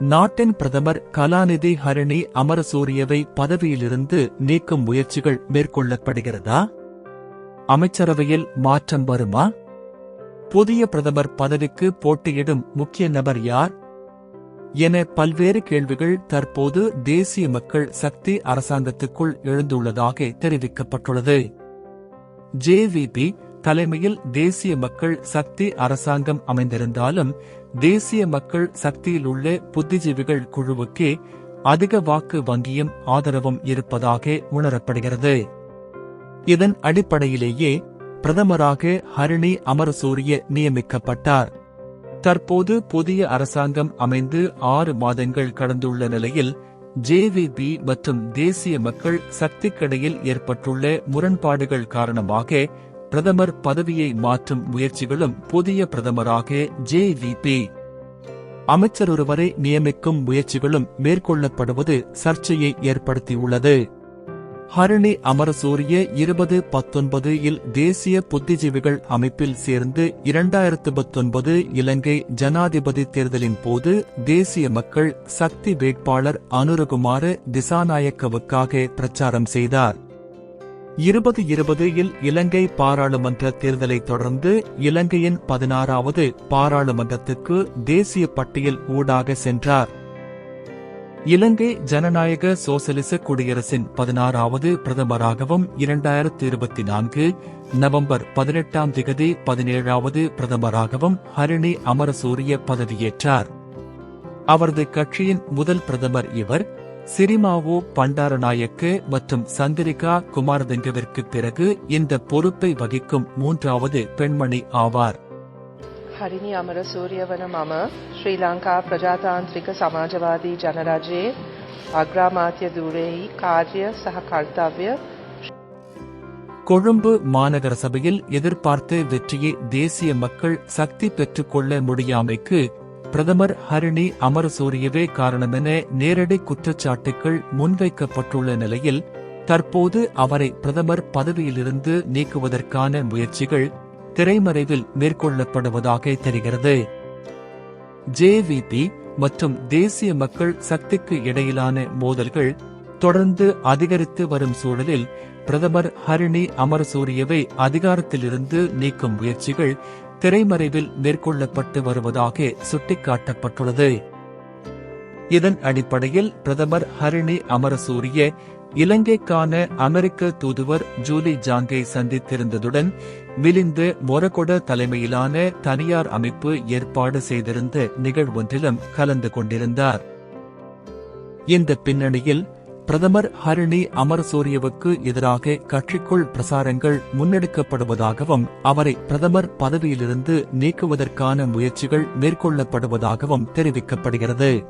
நாட்டின் பிரதமர் கலாநிதி ஹரிணி அமரசூரியவை பதவியிலிருந்து நீக்கும் முயற்சிகள் மேற்கொள்ளப்படுகிறதா? அமைச்சரவையில் மாற்றம் வருமா? புதிய பிரதமர் பதவிக்கு போட்டியிடும் முக்கிய நபர் யார்? என பல்வேறு கேள்விகள் தற்போது தேசிய மக்கள் சக்தி அரசாங்கத்துக்குள் எழுந்துள்ளதாக தெரிவிக்கப்பட்டுள்ளது. ஜேவிபி தலைமையில் தேசிய மக்கள் சக்தி அரசாங்கம் அமைந்திருந்தாலும் தேசிய மக்கள் சக்தியில் உள்ள புத்திஜீவிகள் குழுவுக்கே அதிக வாக்கு வங்கியும் ஆதரவும் இருப்பதாக உணரப்படுகிறது. இதன் அடிப்படையிலேயே பிரதமராக ஹரிணி அமரசூரிய நியமிக்கப்பட்டார். தற்போது புதிய அரசாங்கம் அமைந்து ஆறு மாதங்கள் கடந்துள்ள நிலையில் ஜேவிபி மற்றும் தேசிய மக்கள் சக்திக்கிடையில் ஏற்பட்டுள்ள முரண்பாடுகள் காரணமாக பிரதமர் பதவியை மாற்றும் முயற்சிகளும் புதிய பிரதமராக ஜேவிபி அமைச்சர் ஒருவரை நியமிக்கும் முயற்சிகளும் மேற்கொள்ளப்படுவது சர்ச்சையை ஏற்படுத்தியுள்ளது. ஹரிணி அமரசூரிய இருபது பத்தொன்பது இல் தேசிய புத்திஜீவிகள் அமைப்பில் சேர்ந்து இரண்டாயிரத்து பத்தொன்பது இலங்கை ஜனாதிபதி தேர்தலின் போது தேசிய மக்கள் சக்தி வேட்பாளர் அனுரகுமார திசாநாயக்கவுக்காக பிரச்சாரம் செய்தார். இருபது இருபது இல் இலங்கை பாராளுமன்ற தேர்தலை தொடர்ந்து இலங்கையின் பதினாறாவது பாராளுமன்றத்துக்கு தேசிய பட்டியல் ஊடாக சென்றார். இலங்கை ஜனநாயக சோசலிச குடியரசின் பதினாறாவது பிரதமராகவும் இரண்டாயிரத்தி இருபத்தி நான்கு நவம்பர் பதினெட்டாம் திகதி பதினேழாவது பிரதமராகவும் ஹரிணி அமரசூரிய பதவியேற்றார். அவரது கட்சியின் முதல் பிரதமர் இவர் சிரிமாவோ பண்டாரநாயக்கு மற்றும் சந்திரிகா குமாரதுங்கவிற்கு பிறகு இந்த பொறுப்பை வகிக்கும் மூன்றாவது பெண்மணி ஆவார். ஹரிணி அமர சூரியவன மம ஸ்ரீலங்கா பிரஜாதாந்திரிக சமாஜவாதி ஜனராஜே அக்ராமாத்திய தூரேயி காரிய சக கர்த்தவிய கொழும்பு மாநகர சபையில் எதிர்பார்த்த வெற்றியை தேசிய மக்கள் சக்தி பெற்றுக்கொள்ள முடியாமைக்கு பிரதமர் ஹரிணி அமரசூரியவே காரணமென நேரடி குற்றச்சாட்டுகள் முன்வைக்கப்பட்டுள்ள நிலையில் தற்போது அவரை பிரதமர் பதவியிலிருந்து நீக்குவதற்கான முயற்சிகள் திரைமறைவில் மேற்கொள்ளப்படுவதாக தெரிகிறது. ஜேவிபி மற்றும் தேசிய மக்கள் சக்திக்கு இடையிலான மோதல்கள் தொடர்ந்து அதிகரித்து வரும் சூழலில் பிரதமர் ஹரிணி அமரசூரியவை அதிகாரத்திலிருந்து நீக்கும் முயற்சிகள் திரைமறைவில் மேற்கொள்ளப்பட்டு வருவதாக சுட்டிக்காட்டப்பட்டுள்ளது. இதன் அடிப்படையில் பிரதமர் ஹரிணி அமரசூரிய இலங்கைக்கான அமெரிக்க தூதுவர் ஜூலி ஜாங்கை சந்தித்திருந்ததுடன் மிலிந்து மொரகொட தலைமையிலான தனியார் அமைப்பு ஏற்பாடு செய்திருந்த நிகழ்வொன்றிலும் கலந்து கொண்டிருந்தார். இந்த பின்னணியில் பிரதமர் ஹரிணி அமரசூரியவுக்கு எதிராக கட்சிக்குள் பிரசாரங்கள் முன்னெடுக்கப்படுவதாகவும் அவரை பிரதமர் பதவியிலிருந்து நீக்குவதற்கான முயற்சிகள் மேற்கொள்ளப்படுவதாகவும் தெரிவிக்கப்படுகிறது.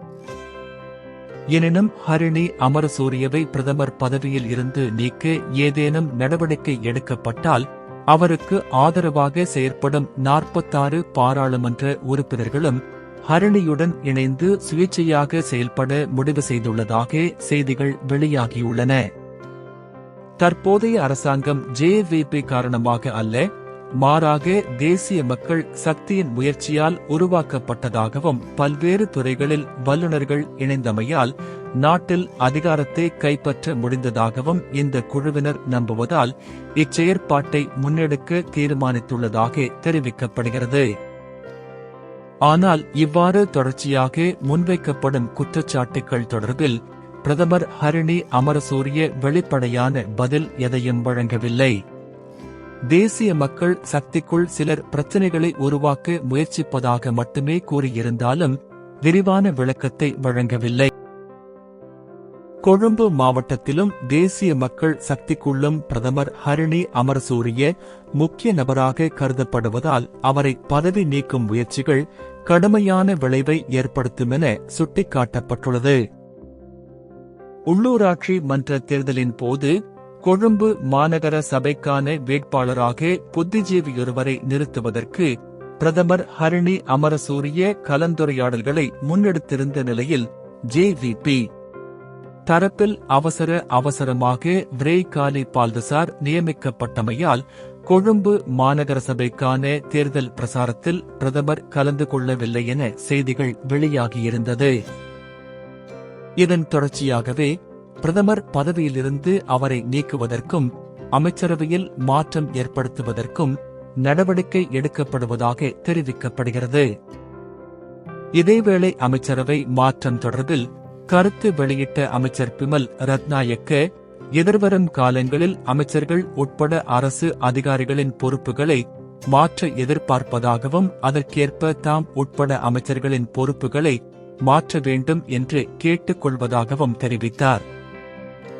எனினும் ஹரிணி அமரசூரியவை பிரதமர் பதவியில் இருந்து நீக்க ஏதேனும் நடவடிக்கை எடுக்கப்பட்டால் அவருக்கு ஆதரவாக செயற்படும் நாற்பத்தாறு பாராளுமன்ற உறுப்பினர்களும் ஹரிணியுடன் இணைந்து சுயேட்சையாக செயல்பட முடிவு செய்துள்ளதாக செய்திகள் வெளியாகியுள்ளன. தற்போதைய அரசாங்கம் ஜேவிபி காரணமாக அல்ல மாறாக தேசிய மக்கள் சக்தியின் முயற்சியால் உருவாக்கப்பட்டதாகவும் பல்வேறு துறைகளில் வல்லுநர்கள் இணைந்தமையால் நாட்டில் அதிகாரத்தை கைப்பற்ற முடிந்ததாகவும் இந்த குழுவினர் நம்புவதால் இச்செயற்பாட்டை முன்னெடுக்க தீர்மானித்துள்ளதாக தெரிவிக்கப்படுகிறது. ஆனால் இவ்வாறு தொடர்ச்சியாக முன்வைக்கப்படும் குற்றச்சாட்டுகள் தொடர்பில் பிரதமர் ஹரிணி அமரசூரிய வெளிப்படையான பதில் எதையும் வழங்கவில்லை. தேசிய மக்கள் சக்திக்குள் சிலர் பிரச்சனைகளை உருவாக்க முயற்சிப்பதாக மட்டுமே கூறியிருந்தாலும் விரிவான விளக்கத்தை வழங்கவில்லை. கொழும்பு மாவட்டத்திலும் தேசிய மக்கள் சக்திக்குள்ளும் பிரதமர் ஹரிணி அமரசூரிய முக்கிய நபராக கருதப்படுவதால் அவரை பதவி நீக்கும் முயற்சிகள் கடுமையான விளைவை ஏற்படுத்தும் என சுட்டிக்காட்டப்பட்டுள்ளது. உள்ளூராட்சி மன்ற தேர்தலின் போது கொழும்பு மாநகர சபைக்கான வேட்பாளராக புத்திஜீவியொருவரை நிறுத்துவதற்கு பிரதமர் ஹரிணி அமரசூரிய கலந்துரையாடல்களை முன்னெடுத்திருந்த நிலையில் ஜேவிபி தரப்பில் அவசர அவசரமாக விரைகாலி பால்தசார் நியமிக்கப்பட்டமையால் கொழும்பு மாநகர சபைக்கான தேர்தல் பிரசாரத்தில் பிரதமர் கலந்து கொள்ளவில்லை என செய்திகள் வெளியாகியிருந்தது. இதன் தொடர்ச்சியாகவே பிரதமர் பதவியிலிருந்து அவரை நீக்குவதற்கும் அமைச்சரவையில் மாற்றம் ஏற்படுத்துவதற்கும் நடவடிக்கை எடுக்கப்படுவதாக தெரிவிக்கப்படுகிறது. இதேவேளை அமைச்சரவை மாற்றம் தொடர்பில் கருத்து வெளியிட்ட அமைச்சர் பிமல் ரத்நாயக்க எதிர்வரும் காலங்களில் அமைச்சர்கள் உட்பட அரசு அதிகாரிகளின் பொறுப்புகளை மாற்ற எதிர்பார்ப்பதாகவும் அதற்கேற்ப தாம் உட்பட அமைச்சர்களின் பொறுப்புகளை மாற்ற வேண்டும் என்று கேட்டுக்கொள்வதாகவும் தெரிவித்தார்.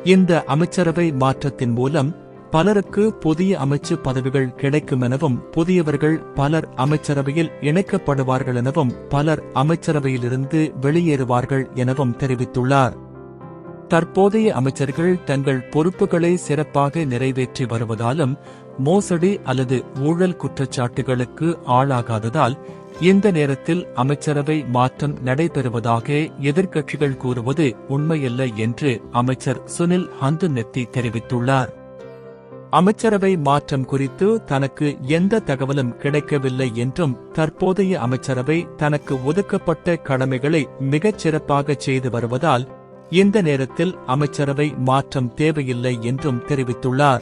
இந்த அமைச்சரவை மாற்றத்தின் மூலம் பலருக்கு புதிய அமைச்சு பதவிகள் கிடைக்கும் எனவும் புதியவர்கள் பலர் அமைச்சரவையில் இணைக்கப்படுவார்கள் எனவும் பலர் அமைச்சரவையிலிருந்து வெளியேறுவார்கள் எனவும் தெரிவித்துள்ளார். தற்போதைய அமைச்சர்கள் தங்கள் பொறுப்புகளை சிறப்பாக நிறைவேற்றி வருவதாலும் மோசடி அல்லது ஊழல் குற்றச்சாட்டுகளுக்கு ஆளாகாததால் இந்த நேரத்தில் அமைச்சரவை மாற்றம் நடைபெறுவதாக எதிர்க்கட்சிகள் கூறுவது உண்மையல்ல என்று அமைச்சர் சுனில் ஹந்து நெத்தி தெரிவித்துள்ளார். அமைச்சரவை மாற்றம் குறித்து தனக்கு எந்த தகவலும் கிடைக்கவில்லை என்றும் தற்போதைய அமைச்சரவை தனக்கு ஒதுக்கப்பட்ட கடமைகளை மிகச் சிறப்பாக செய்து வருவதால் இந்த நேரத்தில் அமைச்சரவை மாற்றம் தேவையில்லை என்றும் தெரிவித்துள்ளார்.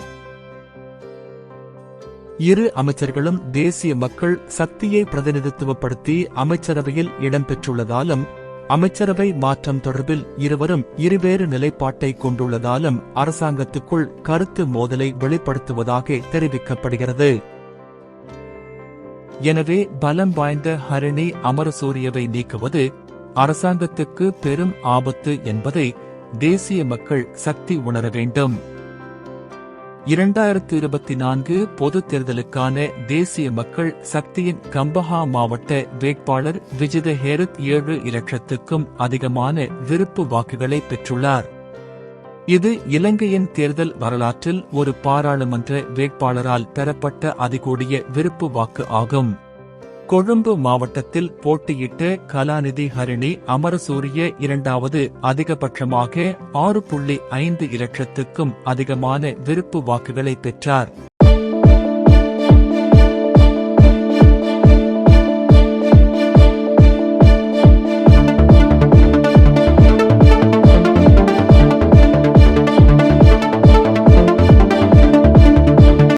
இரு அமைச்சர்களும் தேசிய மக்கள் சக்தியை பிரதிநிதித்துவப்படுத்தி அமைச்சரவையில் இடம்பெற்றுள்ளதாலும் அமைச்சரவை மாற்றம் தொடர்பில் இருவரும் இருவேறு நிலைப்பாட்டை கொண்டுள்ளதாலும் அரசாங்கத்துக்குள் கருத்து மோதலை வெளிப்படுத்துவதாக தெரிவிக்கப்படுகிறது. எனவே பலம் வாய்ந்த ஹரிணி அமரசூரியவை நீக்குவது அரசாங்கத்துக்கு பெரும் ஆபத்து என்பதை தேசிய மக்கள் சக்தி உணர வேண்டும். இரண்டாயிரத்து இருபத்தி நான்கு பொதுத் தேர்தலுக்கான தேசிய மக்கள் சக்தியின் கம்பஹா மாவட்ட வேட்பாளர் விஜித ஹேரத் ஏழு இலட்சத்துக்கும் அதிகமான விருப்பு வாக்குகளை பெற்றுள்ளார். இது இலங்கையின் தேர்தல் வரலாற்றில் ஒரு பாராளுமன்ற வேட்பாளரால் பெறப்பட்ட அதிகூடிய விருப்பு வாக்கு ஆகும். கொழும்பு மாவட்டத்தில் போட்டியிட்டு கலாநிதி ஹரிணி அமரசூரிய இரண்டாவது அதிகபட்சமாக ஆறு புள்ளி ஐந்து இலட்சத்துக்கும் அதிகமான விருப்பு வாக்குகளை பெற்றார்.